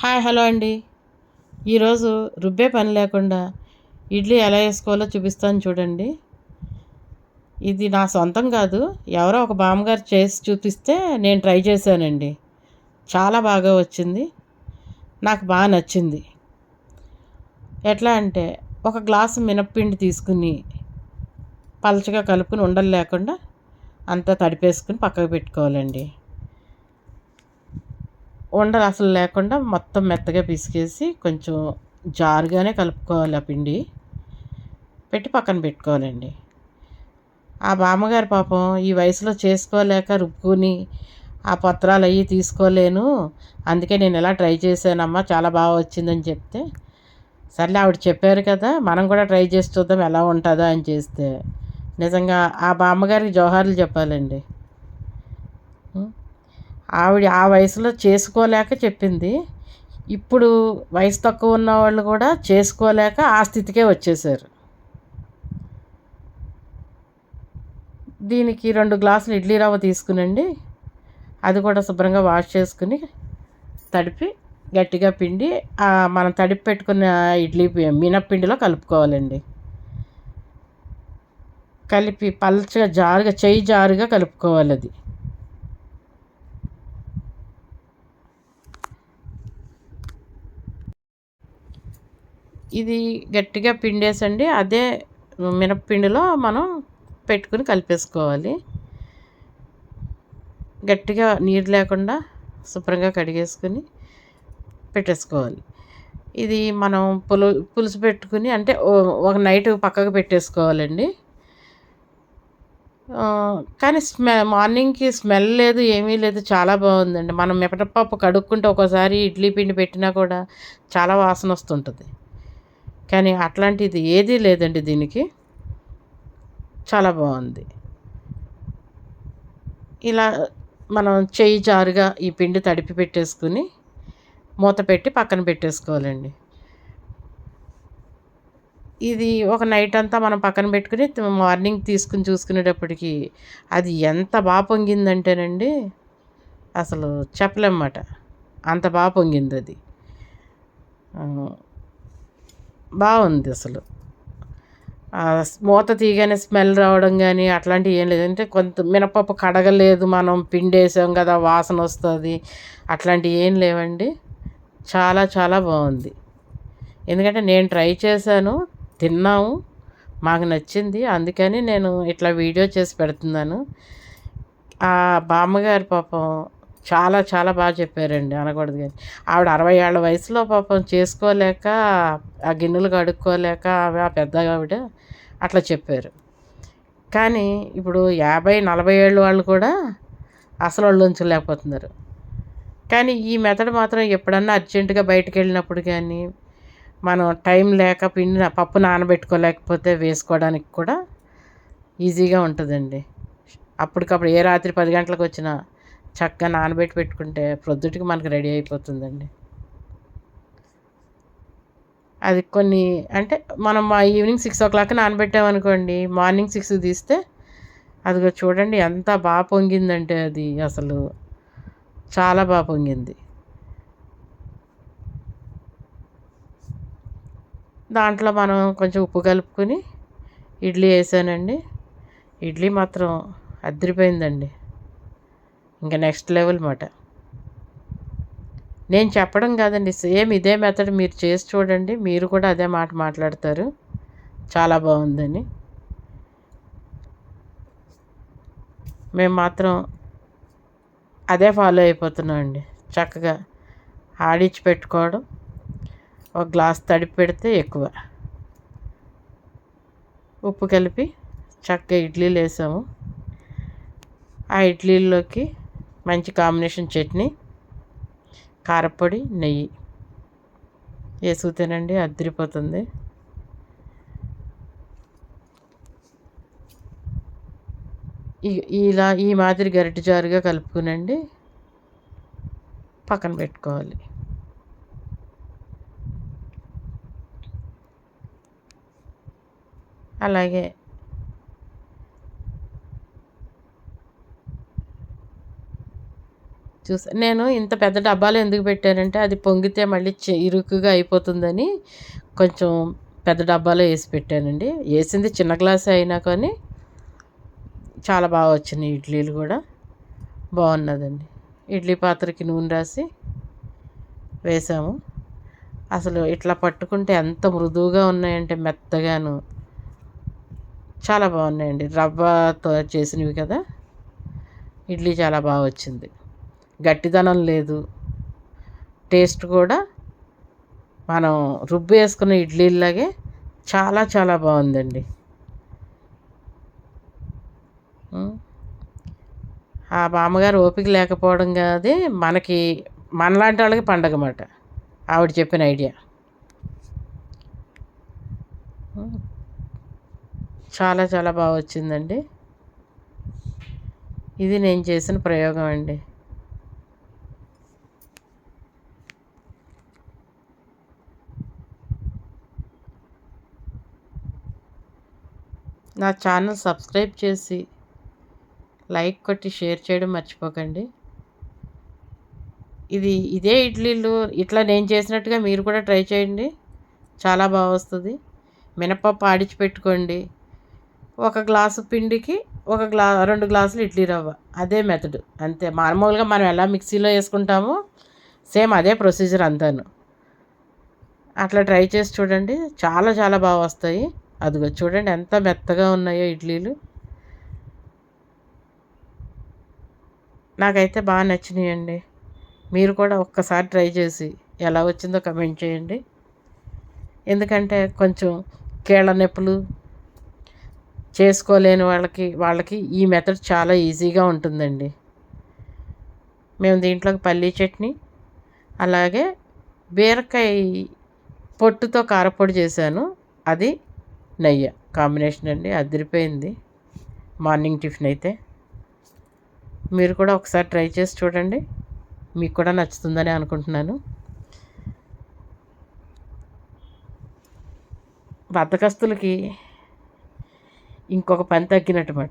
Hi hello అండి. ఈరోజు రుబ్బే పని లేకుండా ఇడ్లీ ఎలా వేసుకోవాలో చూపిస్తాను చూడండి. ఇది నా సొంతం కాదు ఎవరో ఒక బామ్మగారు చేసి చూపిస్తే నేను ట్రై చేశానండి. చాలా బాగా వచ్చింది. నాకు బాగా నచ్చింది. ఎట్లా అంటే ఒక గ్లాసు మినప్పిండి తీసుకుని పలచగా కలుపుకుని ఉండలు లేకుండా అంతా తడిపేసుకుని పక్కకు పెట్టుకోవాలండి. ఉండలు అసలు లేకుండా మొత్తం మెత్తగా పిసికేసి కొంచెం జారుగానే కలుపుకోవాలి ఆ పిండి. పెట్టి పక్కన పెట్టుకోవాలండి. ఆ బామ్మగారు పాపం ఈ వయసులో చేసుకోలేక రుబ్బుకుని ఆ పత్రాలు అవి తీసుకోలేను. అందుకే నేను ఎలా ట్రై చేశానమ్మా చాలా బాగా వచ్చిందని చెప్తే. సర్లే ఆవిడ చెప్పారు కదా మనం కూడా ట్రై చేసి చూద్దాం ఎలా ఉంటుందో అని చేస్తే. నిజంగా ఆ బామ్మగారికి జోహార్లు చెప్పాలండి. ఆవిడ ఆ వయసులో చేసుకోలేక చెప్పింది. ఇప్పుడు వయసు తక్కువ ఉన్న వాళ్ళు కూడా చేసుకోలేక ఆ స్థితికే వచ్చేసారు దీనికి రెండు గ్లాసులు ఇడ్లీ రవ్వ తీసుకునండి. అది కూడా శుభ్రంగా వాష్ చేసుకుని తడిపి గట్టిగా పిండి మనం తడిపి పెట్టుకున్న ఇడ్లీ మినప్పిండిలో కలుపుకోవాలండి. కలిపి పల్చగా జారుగా చెయ్యి జారుగా కలుపుకోవాలి అది. ఇది గట్టిగా పిండేసండి. అదే మినప్పిండిలో మనం పెట్టుకుని కలిపేసుకోవాలి. గట్టిగా నీరు లేకుండా శుభ్రంగా కడిగేసుకుని పెట్టేసుకోవాలి. ఇది మనం పులు పులుసు పెట్టుకుని అంటే ఒక నైట్ పక్కకు పెట్టేసుకోవాలండి. కానీ స్మె మార్నింగ్కి స్మెల్ లేదు ఏమీ లేదు చాలా బాగుందండి. మనం మిపటపప్పు కడుక్కుంటే ఒకసారి ఇడ్లీ పిండి పెట్టినా కూడా చాలా వాసన వస్తుంటుంది. కానీ అట్లాంటిది ఏదీ లేదండి దీనికి. చాలా బాగుంది. ఇలా మనం చెయ్యి జారుగా ఈ పిండి తడిపి పెట్టేసుకుని మూత పెట్టి పక్కన పెట్టేసుకోవాలండి. ఇది ఒక నైట్ అంతా మనం పక్కన పెట్టుకుని మార్నింగ్ తీసుకుని చూసుకునేటప్పటికి అది ఎంత బాగా పొంగిందంటేనండి అసలు చెప్పలేమాట అంత బాగా పొంగింది అది బాగుంది అసలు. మూత తీయగానే స్మెల్ రావడం కానీ అట్లాంటివి ఏం లేదు. అంటే కొంత మినపప్పు కడగలేదు మనం పిండేసాం కదా వాసన వస్తుంది అట్లాంటివి ఏం లేవండి. చాలా చాలా బాగుంది. ఎందుకంటే నేను ట్రై చేశాను తిన్నాము మాకు నచ్చింది. అందుకని నేను ఇట్లా వీడియో చేసి పెడుతున్నాను. ఆ బామ్మగారి పాపం చాలా చాలా బాగా చెప్పారండి అనకూడదు కానీ. ఆవిడ అరవై ఏళ్ళ వయసులో పాపం చేసుకోలేక ఆ గిన్నెలు కడుక్కోలేక ఆ పెద్ద ఆవిడ అట్లా చెప్పారు. కానీ ఇప్పుడు యాభై నలభై ఏళ్ళు వాళ్ళు కూడా అసలు వాళ్ళు ఉంచలేకపోతున్నారు కానీ ఈ మెథడ్ మాత్రం ఎప్పుడన్నా అర్జెంటుగా బయటకు వెళ్ళినప్పుడు కానీ మనం టైం లేక పిండి పప్పు నానబెట్టుకోలేకపోతే వేసుకోవడానికి కూడా ఈజీగా ఉంటుందండి. అప్పటికప్పుడు ఏ రాత్రి పది గంటలకు వచ్చినా చక్కగా నానబెట్టి పెట్టుకుంటే ప్రొద్దుటికి మనకు రెడీ అయిపోతుందండి. అది కొన్ని అంటే మనం ఈవినింగ్ సిక్స్ ఓ క్లాక్ నానబెట్టామనుకోండి మార్నింగ్ సిక్స్ తీస్తే అదిగో చూడండి ఎంత బాగా పొంగిందంటే అది అసలు చాలా బాగా పొంగింది. దాంట్లో మనం కొంచెం ఉప్పు కలుపుకొని ఇడ్లీ వేసానండి. ఇడ్లీ మాత్రం అదిరిపోయిందండి ఇంకా నెక్స్ట్ లెవెల్ మాట. నేను చెప్పడం కాదండి సేమ్ ఇదే మెథడ్ మీరు చేసి చూడండి మీరు కూడా అదే మాట మాట్లాడతారు. చాలా బాగుందని. మేము మాత్రం అదే ఫాలో అయిపోతున్నాం అండి. చక్కగా ఆడించి పెట్టుకోవడం ఒక గ్లాస్ తడిపి పెడితే ఎక్కువ. ఉప్పు కలిపి చక్కగా ఇడ్లీలు వేసాము. ఆ ఇడ్లీల్లోకి మంచి కాంబినేషన్ చట్నీ కారపొడి నెయ్యి. వేసుకు తినండి అద్దరిపోతుంది ఇలా ఈ మాదిరి గరిటె జారుగా కలుపుకునండి. పక్కన పెట్టుకోవాలి. అలాగే చూసా నేను ఇంత పెద్ద డబ్బాలో ఎందుకు పెట్టానంటే అది పొంగితే మళ్ళీ ఇరుకుగా అయిపోతుందని కొంచెం పెద్ద డబ్బాలో వేసి పెట్టానండి. వేసింది చిన్న గ్లాసే అయినా కానీ చాలా బాగా వచ్చినాయి ఇడ్లీలు కూడా. బాగున్నదండి. ఇడ్లీ పాత్రకి నూనె రాసి వేసాము. అసలు ఇట్లా పట్టుకుంటే ఎంత మృదువుగా ఉన్నాయంటే మెత్తగాను. చాలా బాగున్నాయండి. రవ్వతో చేసినవి కదా. ఇడ్లీ చాలా బాగా వచ్చింది. గట్టిదనం లేదు. టేస్ట్ కూడా మనం రుబ్బు వేసుకున్న ఇడ్లీలాగే చాలా చాలా బాగుందండి. ఆ బామ్మగారు ఓపిక లేకపోవడం కాదు మనకి మనలాంటి వాళ్ళకి పండగ మాట. ఆవిడ చెప్పిన ఐడియా. చాలా చాలా బాగా వచ్చిందండి. ఇది నేను చేసిన ప్రయోగం అండి. నా ఛానల్ సబ్స్క్రైబ్ చేసి లైక్ కొట్టి షేర్ చేయడం మర్చిపోకండి. ఇది ఇదే ఇడ్లీలు ఇట్లా నేను చేసినట్టుగా మీరు కూడా ట్రై చేయండి. చాలా బాగా వస్తుంది. మినపప్పు ఆడిచి పెట్టుకోండి. ఒక గ్లాసు పిండికి ఒక గ్లా రెండు గ్లాసులు ఇడ్లీ రవ్వ. అదే మెథడ్ అంతే. మామూలుగా మనం ఎలా మిక్సీలో వేసుకుంటామో సేమ్ అదే ప్రొసీజర్ అంతాను. అట్లా ట్రై చేసి చూడండి. చాలా చాలా బాగా వస్తాయి. అదిగో చూడండి ఎంత మెత్తగా ఉన్నాయో ఇడ్లీలు. నాకైతే బాగా నచ్చినాయండి. మీరు కూడా ఒక్కసారి ట్రై చేసి ఎలా వచ్చిందో కమెంట్ చేయండి. ఎందుకంటే కొంచెం కీళ్ళ నొప్పులు చేసుకోలేని వాళ్ళకి వాళ్ళకి ఈ మెథడ్ చాలా ఈజీగా ఉంటుందండి. మేము దీంట్లోకి పల్లీ చట్నీ అలాగే బీరకాయ పొట్టుతో కారపొడి చేశాను. అది నెయ్యి కాంబినేషన్ అండి అదిరిపోయింది. మార్నింగ్ టిఫిన్ అయితే. మీరు కూడా ఒకసారి ట్రై చేసి చూడండి. మీకు కూడా నచ్చుతుందని అనుకుంటున్నాను. బద్దకస్తులకి ఇంకొక పని తగ్గినట్టు మాట.